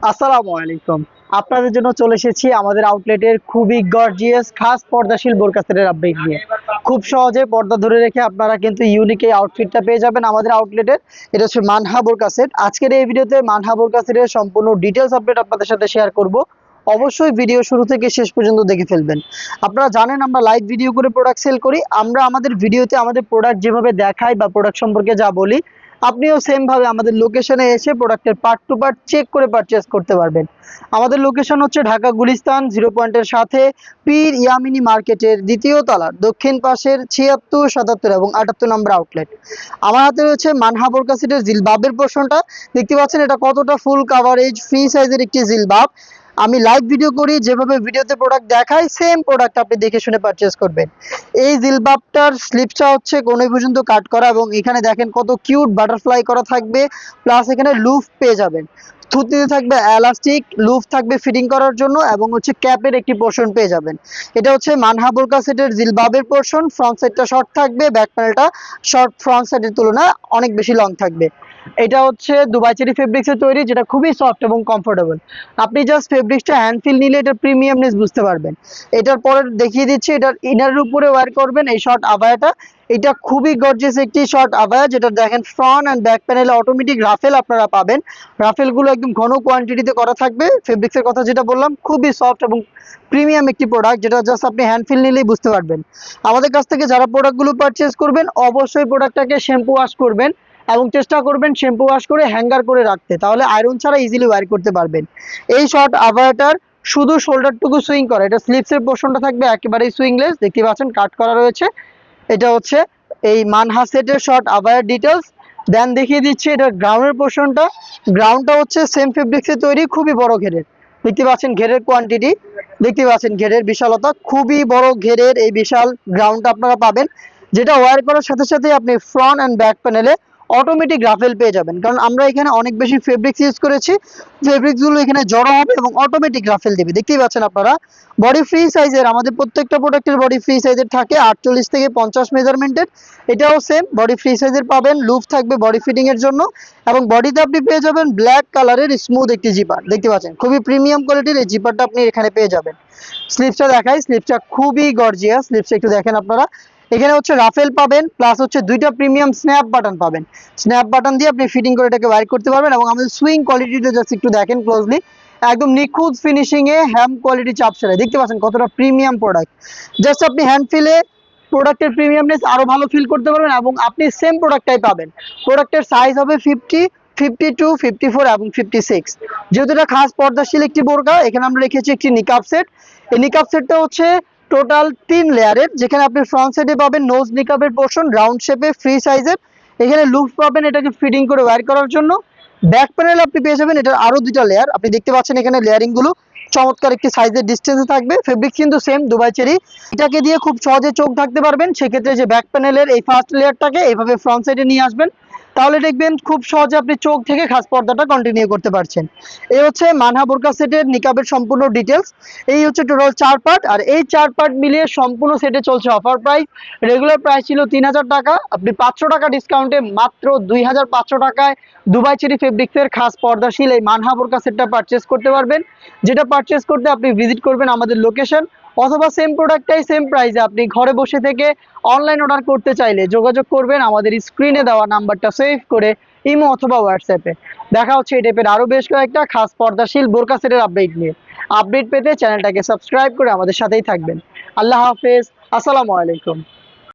আসসালামু আলাইকুম। আপনাদের জন্য চলে এসেছি আমাদের আউটলেটের খুবই গর্জিয়াস খাস পর্দাশীল বোরকাসেটের আপডেট নিয়ে। খুব সহজে পর্দা ধরে রেখে আপনারা কিন্তু ইউনিক এই আউটফিটটা পেয়ে যাবেন আমাদের আউটলেটের এটা হচ্ছে মানহা বোরকাসেট আজকের এই ভিডিওতে মানহা বোরকাসেটের সম্পূর্ণ ডিটেলস আপডেট আপনাদের সাথে শেয়ার করব। অবশ্যই ভিডিও শুরু থেকে শেষ পর্যন্ত দেখে ফেলবেন। আপনারা জানেন আমরা লাইভ ভিডিও করে প্রোডাক্ট সেল করি। আমরা আমাদের ভিডিওতে আমাদের প্রোডাক্ট যেভাবে দেখাই বা প্রোডাক্ট সম্পর্কে যা বলি আপনিও সেম ভাবে আমাদের লোকেশনে এসে প্রোডাক্টের পার্ট টু পার্ট চেক করে পারচেস করতে পারবেন। আমাদের লোকেশন হচ্ছে ঢাকা গুলিস্তান জিরো পয়েন্টের সাথে পীর ইয়ামিনী মার্কেটের দ্বিতীয় তলার দক্ষিণ পাশের ছিয়াত্তর, সাতাত্তর এবং আটাত্তর নম্বর আউটলেট আমার হাতে রয়েছে মানহা বোরকাসিটের জিলবাবের পোর্শনটা দেখতে পাচ্ছেন এটা কতটা ফুল কাভারেজ ফ্রি সাইজের একটি জিলবাব। আমি লাইভ ভিডিও করি, যেভাবে ভিডিওতে প্রোডাক্ট দেখাই সেম প্রোডাক্ট আপনি দেখে শুনে পারচেস করবেন। এই জিলবাবটার স্লিপসটা হচ্ছে কোন পর্যন্ত কাট করা এবং এখানে দেখেন কত কিউট বাটারফ্লাই করা থাকবে প্লাস এখানে লুফ পেয়ে যাবেন। থুতিতে থাকবে এলাস্টিক লুফ থাকবে ফিটিং করার জন্য এবং হচ্ছে ক্যাপের একটি পোর্শন পেয়ে যাবেন। এটা হচ্ছে মানহা বোরকা সেটের জিলবাবের পোর্শন ফ্রন্ট সাইডটা শর্ট থাকবে ব্যাক প্যানেলটা শর্ট ফ্রন্ট সাইডের তুলনায় অনেক বেশি লং থাকবে। এটা হচ্ছে দুবাই চেরি ফেব্রিক্সের তৈরি, যেটা খুবই সফট এবং কমফোর্টেবল আপনি জাস্ট ফেব্রিক্সটা হ্যান্ড ফিল নিলে এটার প্রিমিয়ামনেস বুঝতে পারবেন। এটার পরে দেখিয়ে দিচ্ছি, এটার ইনারের উপরে ওয়্যার করবেন এই শর্ট আবায়াটা এটা খুবই গর্জিয়াস একটি শর্ট আবায়া যেটা দেখেন ফ্রন্ট অ্যান্ড ব্যাক প্যানেলে অটোমেটিক রাফেল আপনারা পাবেন। রাফেলগুলো একদম ঘন কোয়ান্টিটিতে করা থাকবে। ফেব্রিক্সের কথা যেটা বললাম, খুবই সফট এবং প্রিমিয়াম একটি প্রোডাক্ট যেটা জাস্ট আপনি হ্যান্ড ফিল নিলেই বুঝতে পারবেন। আমাদের কাছ থেকে যারা প্রোডাক্টগুলো পারচেস করবেন, অবশ্যই প্রোডাক্টটাকে শ্যাম্পু ওয়াশ করবেন। এবং চেষ্টা করবেন শ্যাম্পু ওয়াশ করে হ্যাঙ্গার করে রাখতে। তাহলে আয়রন ছাড়া ইজিলি ওয়ার করতে পারবেন। এই শর্ট আভায়াটার শুধু শোল্ডারটুকু সুইং করা। এটা স্লিপসের পোর্শনটা থাকবে একেবারেই সুইংলেস দেখতে পাচ্ছেন কাট করা রয়েছে। এটা হচ্ছে এই মানহা সেটের শর্ট আভায়ার ডিটেলস দেন দেখিয়ে দিচ্ছি এটা গ্রাউন্ডের পোর্শনটা গ্রাউন্ডটা হচ্ছে সেম ফেব্রিক্সের তৈরি, খুবই বড় ঘেরের। দেখতে পাচ্ছেন ঘেরের কোয়ান্টিটি দেখতে পাচ্ছেন ঘেরের বিশালতা। খুবই বড় ঘেরের এই বিশাল গ্রাউন্ডটা আপনারা পাবেন। যেটা ওয়ার করার সাথে সাথে আপনি ফ্রন্ট অ্যান্ড ব্যাক প্যানেলে অটোমেটিক রাফেল পেয়ে যাবেন। কারণ আমরা এখানে অনেক বেশি ফেব্রিক্স ইউজ করেছি ফেব্রিক্সগুলো এখানে জড়ো হবে এবং অটোমেটিক রাফেল দেবে। দেখতেই পাচ্ছেন আপনারা বডি ফ্রি সাইজের আমাদের প্রত্যেকটা প্রোডাক্টের বডি ফ্রি সাইজের থাকে, আটচল্লিশ থেকে পঞ্চাশ মেজারমেন্টের এটাও সেম বডি ফ্রি সাইজের পাবেন লুপ থাকবে বডি ফিটিং এর জন্য, এবং বডিতে আপনি পেয়ে যাবেন ব্ল্যাক কালারের স্মুথ একটি জিপার দেখতে পাচ্ছেন, খুবই প্রিমিয়াম কোয়ালিটির এই জিপারটা আপনি এখানে পেয়ে যাবেন। স্লিপসটা দেখাই স্লিপসটা খুবই গর্জিয়াস স্লিপসটা একটু দেখেন আপনারা এখানে হচ্ছে রাফেল পাবেন প্লাস হচ্ছে দুইটা প্রিমিয়াম স্ন্যাপ বাটন পাবেন। স্ন্যাপ বাটন দিয়ে আপনি ফিটিং করে এটাকে ওয়ার করতে পারবেন এবং আমাদের সুইং কোয়ালিটিটা জাস্ট একটু দেখেন ক্লোজলি একদম নিখুঁত ফিনিশিং এ হ্যাম কোয়ালিটি চাপ সেলাই দেখতে পাচ্ছেন কতটা প্রিমিয়াম প্রোডাক্ট জাস্ট আপনি হ্যান্ড ফিলে প্রোডাক্টের প্রিমিয়ামনেস আরও ভালো ফিল করতে পারবেন এবং আপনি সেম প্রোডাক্টটাই পাবেন। প্রোডাক্টের সাইজ হবে fifty fifty two fifty four এবং ফিফটি সিক্স যেহেতু এটা খাস পর্দাশীল একটি বোরকা, এখানে আমরা রেখেছি একটি নিকাপ সেট এই নিকাপ সেটটা হচ্ছে টোটাল তিন লেয়ারের, যেখানে আপনি ফ্রন্ট সাইডে পাবেন নোজ নিকাপের পোর্শন রাউন্ড শেপে ফ্রি সাইজের এখানে লুপ পাবেন এটাকে ফিটিং করে ওয়্যার করার জন্য। ব্যাক প্যানেল আপনি পেয়ে যাবেন, এটার আরও দুইটা লেয়ার আপনি দেখতে পাচ্ছেন এখানে লেয়ারিংগুলো। চমৎকার একটি সাইজের ডিস্টেন্সে থাকবে। ফেব্রিক কিন্তু সেম দুবাই চেরি এটাকে দিয়ে খুব সহজে চোখ থাকতে পারবেন। সেক্ষেত্রে যে ব্যাক প্যানেলের এই ফার্স্ট লেয়ারটাকে এইভাবে ফ্রন্ট সাইডে নিয়ে আসবেন। তাহলে দেখবেন খুব সহজে আপনি চোখ থেকে খাস পর্দাটা কন্টিনিউ করতে পারছেন। এই হচ্ছে মানহা বোরকা সেটের নিকাবের সম্পূর্ণ ডিটেলস এই হচ্ছে টোটাল চার পার্ট আর এই চার পার্ট মিলিয়ে সম্পূর্ণ সেটে চলছে অফার প্রাইস রেগুলার প্রাইস ছিল তিন হাজার টাকা, আপনি পাঁচশো টাকা ডিসকাউন্টে মাত্র দুই হাজার পাঁচশো টাকায় দুবাই চেরি ফেব্রিক্সের খাস পর্দাশীল এই মানহা বোরকা সেটটা পারচেস করতে পারবেন। যেটা পারচেস করতে আপনি ভিজিট করবেন আমাদের লোকেশন অথবা সেম প্রোডাক্টটাই সেম প্রাইসে আপনি ঘরে বসে থেকে অনলাইন অর্ডার করতে চাইলে যোগাযোগ করবেন আমাদের স্ক্রিনে দেওয়া নাম্বারটা সেভ করে ইমো অথবা হোয়াটসঅ্যাপে দেখা হচ্ছে এই টাইপের আরও বেশ কয়েকটা খাস পর্দাশীল বোরকা সেটের আপডেট নিয়ে। আপডেট পেতে চ্যানেলটাকে সাবস্ক্রাইব করে আমাদের সাথেই থাকবেন। আল্লাহ হাফেজ, আসসালামু আলাইকুম।